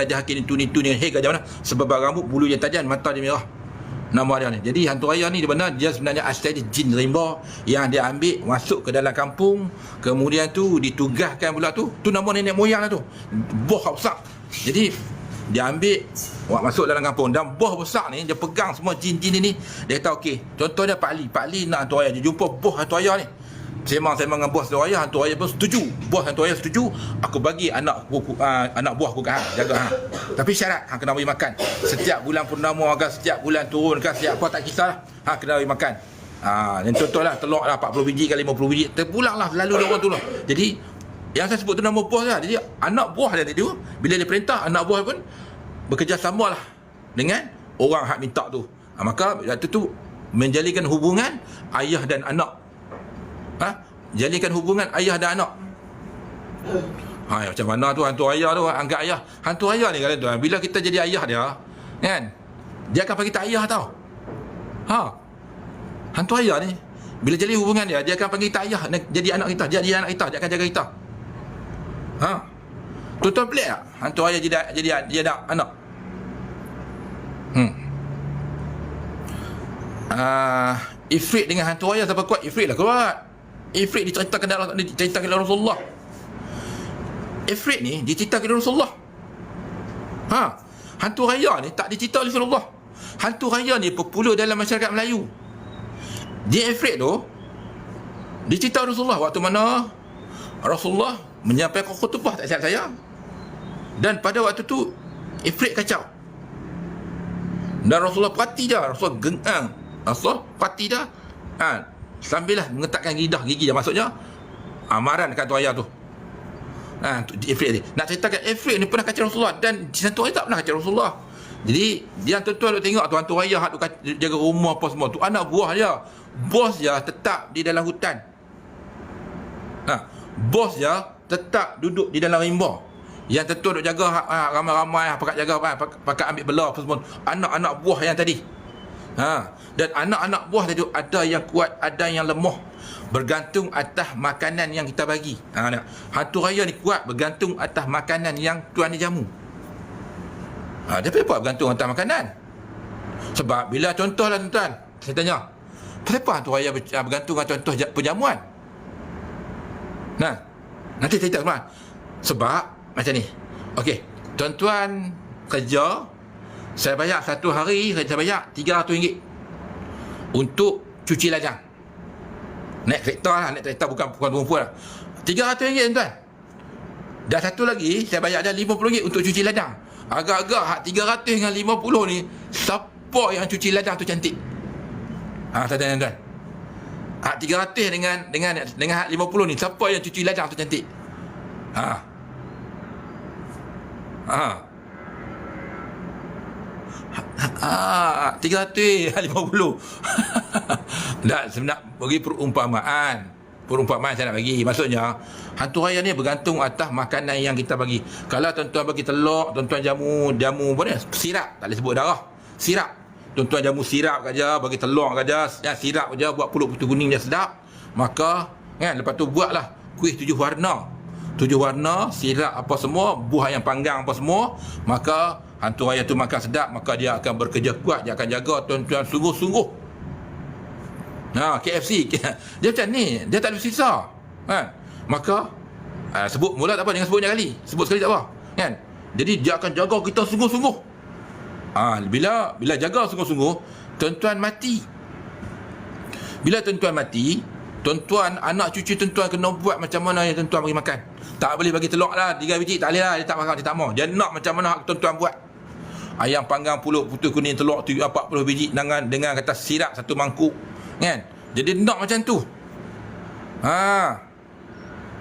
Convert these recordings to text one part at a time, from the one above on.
Gajah hakim ni tu ni hei gajah mana? Sebab rambut bulu yang tajam mata dia merah. Nama dia ni. Jadi hantu raya ni dia benar dia sebenarnya asal dia jin rimba yang dia ambil masuk ke dalam kampung. Kemudian tu ditugaskan pula tu. Tu nama nenek moyang lah tu. Boh besar. Jadi dia ambil buat masuk dalam kampung dan boh besar ni dia pegang semua jin-jin ni dia kata okey contohnya Pak Ali Pak Ali nak hantu raya dia jumpa boh hantu raya ni Sembang-sembang dengan bos hantu raya hantu raya pun setuju. Bos hantu raya setuju aku bagi anak buku, uh, anak buah aku kat hang jaga hang tapi syarat hang kena bagi makan. Setiap bulan purnama ke setiap bulan turun ke setiap apa tak kisahlah. Hang kena bagi makan. Ha, yang contohlah telur lah 40 biji ke 50 biji terpulang lah lalu dia orang tu lah jadi yang saya sebut tu nama bos lah. Jadi anak buah dia tu bila dia perintah anak buah pun bekerjasama lah dengan orang hak minta tu. Ha, maka waktu tu menjalikan hubungan ayah dan anak ha? jalikan hubungan ayah dan anak. Ha, macam mana tu hantu ayah tu? Anggap ayah. Hantu ayah ni kalian tu bila kita jadi ayah dia kan? Dia akan panggil kita ayah tau. Ha. Hantu ayah ni bila jadi hubungan dia dia akan panggil kita ayah jadi anak kita. Dia jadi anak kita dia akan jaga kita. Ha. Tuan-tuan pelik tak? Hantu ayah jadi jadi jadi anak anak. Hmm. Ah, Ifrit dengan hantu ayah siapa kuat? Ifrit lah kuat. Ifrit diceritakan dalam diceritakan dalam Rasulullah. Ifrit ni diceritakan dalam Rasulullah. Ha. Hantu raya ni tak dicerita oleh Rasulullah. Hantu raya ni popular dalam masyarakat Melayu. Dia Ifrit tu dicerita oleh Rasulullah waktu mana Rasulullah menyampaikan khutbah tak silap saya. Dan pada waktu tu Ifrit kacau. Dan Rasulullah perhati dah Rasulullah gengang Rasulullah perhati dah ha, Sambil lah mengetakkan lidah gigi dah Maksudnya Amaran dekat tu ayah tu. Ha, tu, Ifrit ni. Nak ceritakan Ifrit ni pernah kacau Rasulullah Dan Santu ayah tak pernah kacau Rasulullah. Jadi Dia tuan-tuan duk tengok tu Hantu ayah tu jaga rumah apa semua. Tu anak buah dia. Bos dia tetap di dalam hutan. Ha, Bos dia tetap duduk di dalam rimba. Yang tentu duk jaga ha, ramai-ramai pakat jaga pakat, pakat ambil bela apa semua. Anak-anak buah yang tadi ha. Dan anak-anak buah tadi ada yang kuat ada yang lemah bergantung atas makanan yang kita bagi. Ha nak. Hantu raya ni kuat bergantung atas makanan yang tuan dia jamu. Ha dia kenapa bergantung atas makanan. Sebab bila contohlah tuan-tuan saya tanya kenapa hantu raya bergantung atas contoh penjamuan nah nanti cerita semua. Sebab macam ni. Okey Tuan-tuan kerja Saya bayar satu hari Saya bayar RM300 Untuk cuci lajang Naik kereta lah Naik kereta bukan bukan perempuan lah. RM300 tuan-tuan Dan satu lagi Saya bayar dia RM50 untuk cuci ladang. Agak-agak hak 300 dengan 50 ni Siapa yang cuci ladang tu cantik? Ha tuan-tuan Hak 300 dengan dengan dengan hak 50 ni siapa yang cuci ladang tu cantik? Ha. Ha. Ha, 350. Tak sebenar bagi perumpamaan. Perumpamaan saya nak bagi. Maksudnya, hantu raya ni bergantung atas makanan yang kita bagi. Kalau tuan-tuan bagi telur, tuan-tuan jamu, jamu apa ni? Sirap. Tak boleh sebut darah. Sirap. Tuan-tuan jamu sirap saja, bagi telur saja, ya, sirap saja, buat pulut putih kuning dia sedap. Maka, kan, lepas tu buatlah kuih tujuh warna tujuh warna, sirap apa semua, buah yang panggang apa semua, maka hantu raya tu makan sedap, maka dia akan bekerja kuat, dia akan jaga tuan-tuan sungguh-sungguh. Ha, KFC. Dia macam ni, dia tak ada sisa. Kan? Maka uh, sebut mula tak apa jangan sebut kali. Sebut sekali tak apa. Kan? Jadi dia akan jaga kita sungguh-sungguh. Ha, bila bila jaga sungguh-sungguh, tuan-tuan mati. Bila tuan-tuan mati, Tuan-tuan, anak cucu tuan-tuan kena buat macam mana yang tuan-tuan bagi makan. Tak boleh bagi telur lah, tiga biji, tak boleh lah, dia tak makan, dia tak mau. Dia nak macam mana tuan-tuan buat. Ayam panggang pulut putih kuning telur tu 40 biji dengan dengan kata sirap satu mangkuk. Kan? Jadi nak macam tu. Ha.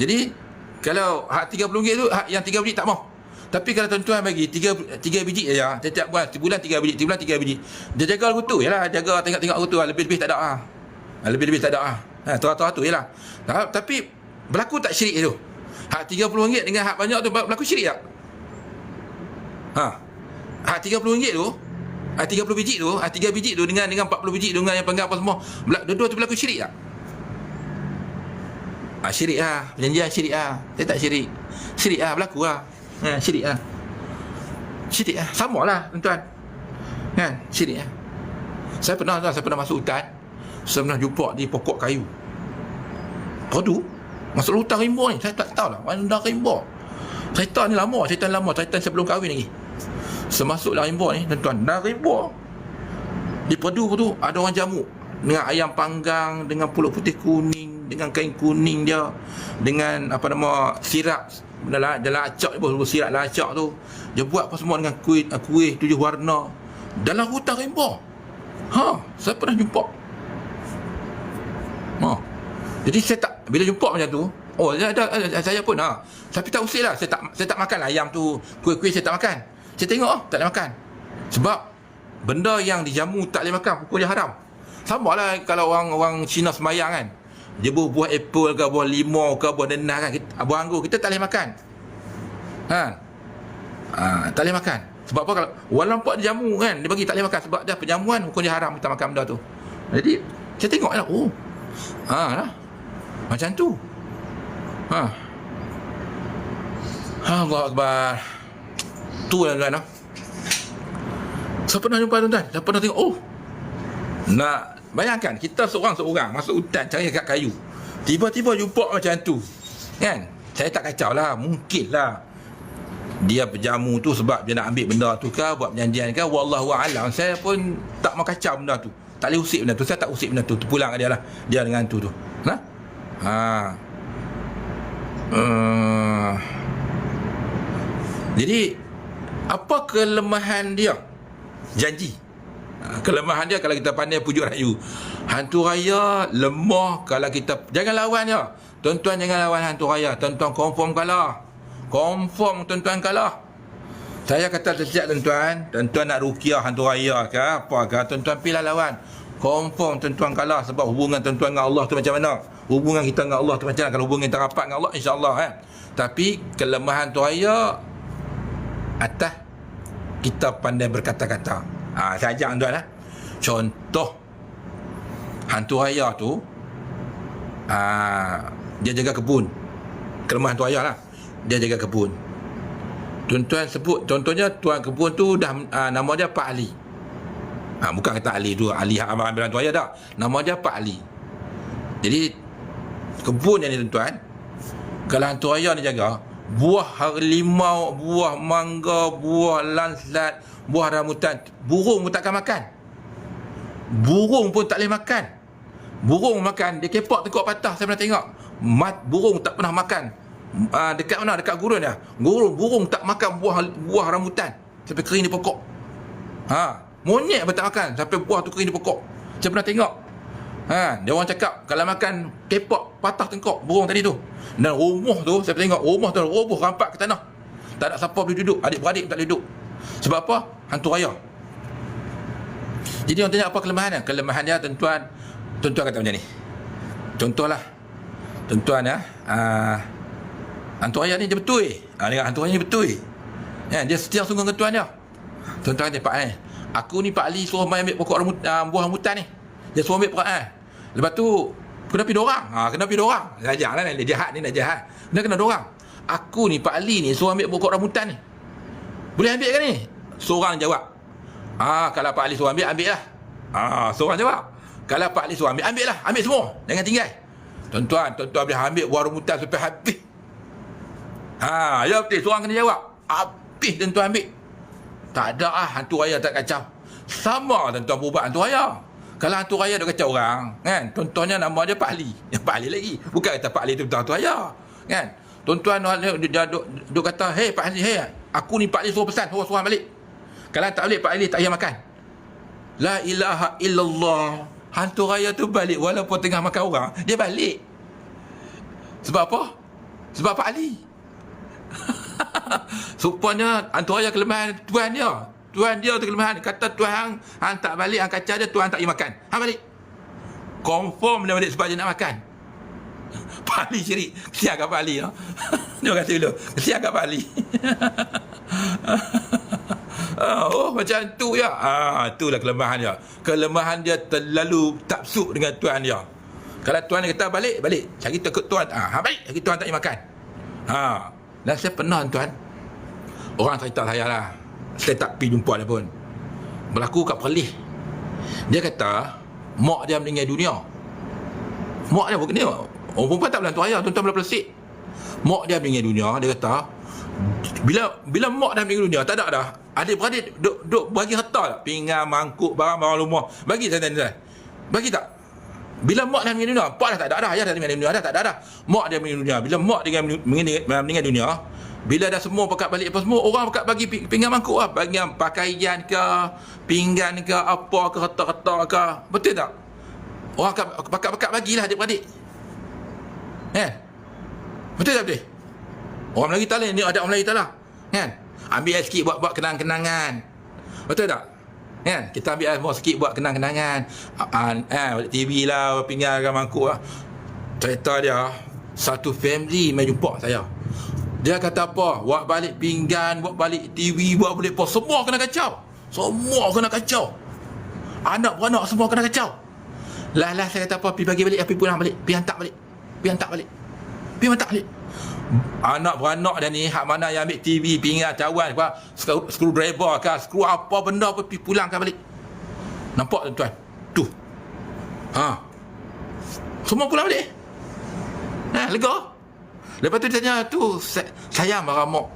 Jadi kalau hak RM30 tu hak yang 3 biji tak mau. Tapi kalau tuan-tuan bagi 3 3 biji saja, setiap bulan sebulan 3 biji, sebulan 3 biji. Dia jaga lagu tu, yalah, jaga tengok-tengok lagu tu, lebih-lebih tak ada ah. Lebih-lebih tak ada ah. Ha, teratur-atur je lah. Ha, tapi berlaku tak syirik tu? Hak RM30 dengan hak banyak tu berlaku syirik tak? Ha. Hak RM30 tu, hak 30 biji tu, hak 3 biji tu dengan dengan 40 biji dengan yang penggal apa semua, dua-dua tu berlaku syirik tak? Ha, syirik lah. Perjanjian syirik lah. Saya tak syirik. Syirik lah berlaku lah. Ha, syirik lah. Sidik lah. Sama lah, tuan-tuan. Kan? Sidik lah. Saya pernah, tuan, saya pernah masuk hutan. Saya pernah jumpa di pokok kayu. Padu. Masuk hutan rimba ni. Saya tak tahu lah. Mana hutan rimba. Cerita ni lama. Cerita ni lama. Cerita sebelum kahwin lagi. Semasuk dalam rimba ni, tuan-tuan. Dalam rimba. Di padu tu, ada orang jamu. Dengan ayam panggang, dengan pulut putih kuning, dengan kain kuning dia. Dengan, apa nama, sirap. Dalam, dalam acak tu, sirap dalam acak tu. Dia buat apa semua dengan kuih, kuih tujuh warna. Dalam hutan rimba. Ha, saya pernah jumpa. Ha. Jadi saya tak bila jumpa macam tu, oh saya, ada, saya pun ha. Tapi tak usik lah, saya tak saya tak makan lah ayam tu, kuih-kuih saya tak makan. Saya tengok oh, tak boleh makan. Sebab benda yang dijamu tak boleh makan, hukumnya haram. Sama lah kalau orang orang Cina semayang kan. Dia buah, buah apple ke, buah limau ke, buah denah kan, kita, buah anggur, kita tak boleh makan. Ha. ha tak boleh makan. Sebab apa kalau walaupun dia jamu kan, dia bagi tak boleh makan sebab dia penjamuan hukumnya haram kita makan benda tu. Jadi saya tengok lah, oh. Ha lah. Macam tu. Ha. Ha, Allah Akbar. Tu lah tuan. Saya pernah jumpa tuan-tuan. Saya pernah tengok. Oh. Nak bayangkan kita seorang-seorang masuk hutan cari kat kayu. Tiba-tiba jumpa macam tu. Kan? Saya tak kacau lah. Mungkin lah. Dia berjamu tu sebab dia nak ambil benda tu ke buat perjanjian ke wallahu alam saya pun tak mau kacau benda tu tak boleh usik benda tu saya tak usik benda tu terpulang dia lah dia dengan tu tu ha Ha. Uh. Jadi apa kelemahan dia? Janji. Ha, kelemahan dia kalau kita pandai pujuk rayu. Hantu raya lemah kalau kita jangan lawan dia. Tuan-tuan jangan lawan hantu raya. Tuan-tuan confirm kalah. Confirm tuan-tuan kalah. Saya kata setiap tuan-tuan, tuan-tuan nak rukiah hantu raya ke apa ke, tuan-tuan pilih lawan. Confirm tuan-tuan kalah sebab hubungan tuan-tuan dengan Allah tu macam mana? Hubungan kita dengan Allah tu macam mana? Kalau hubungan kita rapat dengan Allah insya-Allah eh. Tapi kelemahan tu raya atas kita pandai berkata-kata. Ha, saya ajak tuan lah. Contoh hantu raya tu ha, dia jaga kebun. Kelemahan tu raya lah. Dia jaga kebun. Tuan-tuan sebut contohnya tuan kebun tu dah ha, nama dia Pak Ali. Ha, bukan kata Ali tu Ali hak ambil ambil tu ayah tak nama dia Pak Ali jadi kebun yang ni tuan-tuan kalau hantu ayah ni jaga buah harimau buah mangga buah lanslat buah rambutan. Burung pun takkan makan. Burung pun tak boleh makan. Burung makan dia kepak tekuk patah saya pernah tengok. Mat burung tak pernah makan. Uh, dekat mana? Dekat gurun dia gurun burung tak makan buah buah rambutan. Sampai kering di pokok. Ha Monyet pun tak makan. Sampai buah tu kering di pokok. Saya pernah tengok. Ha, dia orang cakap kalau makan kepak patah tengkok burung tadi tu. Dan rumah tu saya tengok rumah tu roboh rampak ke tanah. Tak ada siapa boleh duduk, adik-beradik tak boleh duduk. Sebab apa? Hantu raya. Jadi orang tanya apa kelemahan dia? Kelemahan dia tuan-tuan, tuan-tuan kata macam ni. Contohlah. Tuan-tuan ya, uh, hantu raya ni dia betul. Ah, uh, hantu raya ni betul. Ya, dia setia sungguh dengan tuan dia. Tuan-tuan kata, Pak eh, Aku ni Pak Ali suruh main ambil pokok ramut, uh, buah rambutan ni. Dia suruh ambil peran. Lepas tu, kena pergi dorang. Ha, kena pergi dorang. Raja lah, dia jahat ni, nak jahat. Kena kena dorang. Aku ni Pak Ali ni suruh ambil pokok rambutan ni. Boleh ambil ke ni? Seorang jawab. Ah, kalau Pak Ali suruh ambil, ambil lah. Ah, seorang jawab. Kalau Pak Ali suruh ambil, ambil lah. Ambil semua. Jangan tinggal. Tuan-tuan, tuan-tuan boleh ambil buah rambutan sampai habis. Ha, ya betul. Seorang kena jawab. Habis tuan-tuan ambil. Tak ada ah hantu raya tak kacau. Sama tuan-tuan buat hantu raya. Kalau hantu raya dah kacau orang, kan? Contohnya nama dia Pak Ali. Ya, Pak Ali lagi. Bukan kata Pak Ali tu hantu raya. Kan? Tuan-tuan dia duk, duk kata, "Hei Pak Ali, hei, aku ni Pak Ali suruh pesan, suruh suruh balik." Kalau tak balik Pak Ali tak payah makan. La ilaha illallah. Hantu raya tu balik walaupun tengah makan orang, dia balik. Sebab apa? Sebab Pak Ali. Supaya hantu raya kelemahan tuan dia. Tuan dia tu kelemahan. Kata tuan hang, tak balik, hang kacau dia, tuan tak pergi makan. Hang balik. Confirm dia balik sebab dia nak makan. Pak Ali ciri. Kesian kat Pak Ali. No? Terima kasih dulu. Kesian kat Pak Ali. oh, macam tu ya. Ah, itulah kelemahan dia. Kelemahan dia terlalu tak suk dengan tuan dia. Kalau tuan dia kata balik, balik. Cari takut tuan. Ah, ha, balik. Cari tuan tak pergi makan. Ha. Dan saya pernah tuan Orang cerita saya lah Saya tak pergi jumpa dia pun. Berlaku kat Perlis. Dia kata Mak dia meninggal dunia. Mak dia dia Orang perempuan tak belantu ayah Tuan-tuan belah pelasik Mak dia meninggal dunia Dia kata Bila bila mak dah meninggal dunia Tak ada dah. Adik-beradik duk, duk bagi harta tak? Pinggan, mangkuk, barang-barang rumah. Bagi tak tuan Bagi tak? Bila mak dah meninggal dunia, pak dah tak ada dah, ayah dah meninggal dunia dah, tak ada dah. Mak dia meninggal dunia. Bila mak dia meninggal dunia, bila dah semua pekat balik apa semua, orang pekat bagi pi- pinggan mangkuk lah. Bagi pakaian ke, pinggan ke, apa ke, harta-harta ke. Betul tak? Orang akan pakat-pakat bagilah adik-beradik. Kan? Betul tak betul? Orang Melayu tak lain, ni ada orang Melayu tak lah. Kan? Ambil sikit buat-buat kenang-kenangan. Betul tak? Kan? Kita ambil semua sikit buat kenang-kenangan. Eh, balik TV lah, pinggan kan mangkuk lah. Cerita dia, satu family main jumpa saya. Dia kata apa? Buat balik pinggan, buat balik TV, buat balik apa. Semua kena kacau. Semua kena kacau. Anak-beranak semua kena kacau. Lah lah saya kata apa? Pergi bagi balik, pergi pulang balik. Pergi hantar balik. Pergi hantar balik. Pergi hantar balik. Anak beranak dia ni Hak mana yang ambil TV Pinggan cawan apa, screw, Screwdriver ke Screw apa benda apa Pergi pulangkan balik Nampak tuan-tuan Tu Ha Semua pulang balik Nah, lega Lepas tu dia tanya Tu sa- sayang marah mak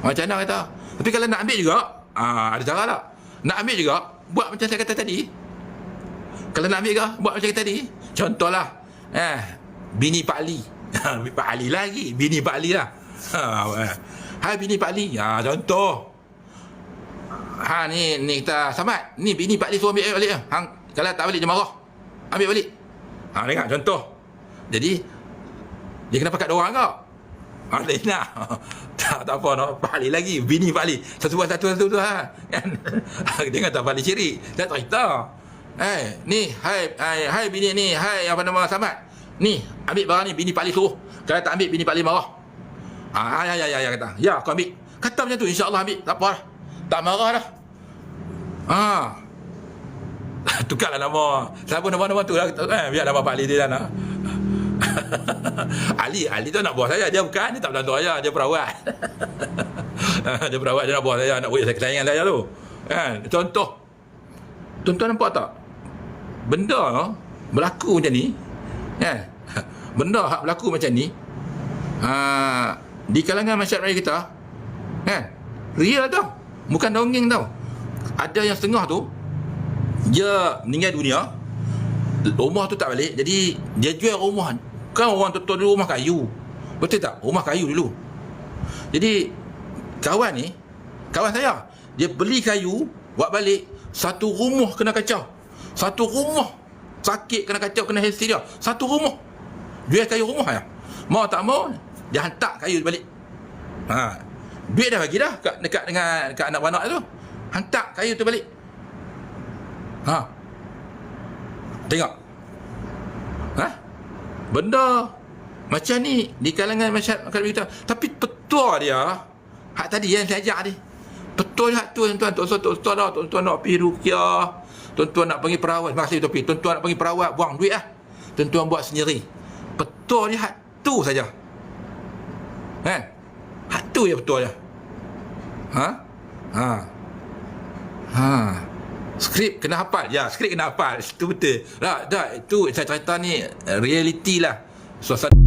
Macam mana kata Tapi kalau nak ambil juga ah, Ada cara tak? Nak ambil juga Buat macam saya kata tadi. Kalau nak ambil juga Buat macam saya tadi. Contohlah eh, Bini Pak Ali. Bini Pak Ali lagi Bini Pak Ali lah. Ha, eh. Hai bini Pak Ali. Ha, Contoh. Ha ni ni kita Samad Ni bini Pak Ali suruh ambil balik. Hang, Kalau tak balik dia marah. Ambil balik. Ha dengar contoh. Jadi Dia kena pakat dua orang kau Ha tak nak tak, tak apa nak Ali lagi Bini Ali Satu buat satu satu tu ha kan Dia kata Ali ciri Dia cerita Eh ni Hai hai, hai bini ni Hai apa nama Samad Ni ambil barang ni Bini Pak Ali suruh Kalau tak ambil Bini Pak Ali marah Ah, ya, ya, ya, ya, kata. Ya, aku ambil. Kata macam tu, insyaAllah ambil. Tak apa lah. Tak marah dah. Ah. Tukarlah nama. Siapa nama-nama tu lah. Eh, biar nama Pak Ali dia lah. Ali, Ali tu nak buah saya. Dia bukan, dia tak belantu saya. Dia perawat. dia perawat, dia nak buah saya. Nak buat saya kesayangan saya tu. Kan? Contoh. Tuan-tuan nampak tak? Benda berlaku macam ni. Kan? Benda hak berlaku macam ni. Ha, di kalangan masyarakat kita kan real tau bukan dongeng tau ada yang setengah tu dia meninggal dunia rumah tu tak balik jadi dia jual rumah kan orang tua dulu rumah kayu. Betul tak? Rumah kayu dulu. Jadi kawan ni kawan saya dia beli kayu buat balik satu rumah kena kacau. Satu rumah sakit kena kacau kena hysteria satu rumah. Jual kayu rumah ya. Mau tak mau dia hantar kayu balik. Ha. Duit dah bagi dah kat dekat dengan kat anak beranak tu. Hantar kayu tu balik. Ha. Tengok. Ha benda macam ni di kalangan masyarakat kita. Tapi petua dia hak tadi yang saya ajak ni betul hak tu tuan-tuan tuan-tuan tuan-tuan tuan-tuan nak pergi rukiah tuan-tuan nak pergi perawat. Terima kasih tapi tuan-tuan nak pergi perawat buang duit lah. Tuan-tuan buat sendiri. Betul dia hak tu saja. Kan hak tu je betul je ha? Ha? Ha skrip kena hafal. Ya skrip kena hafal. Itu betul. Dah dah itu saya cerita ni reality lah. Suasana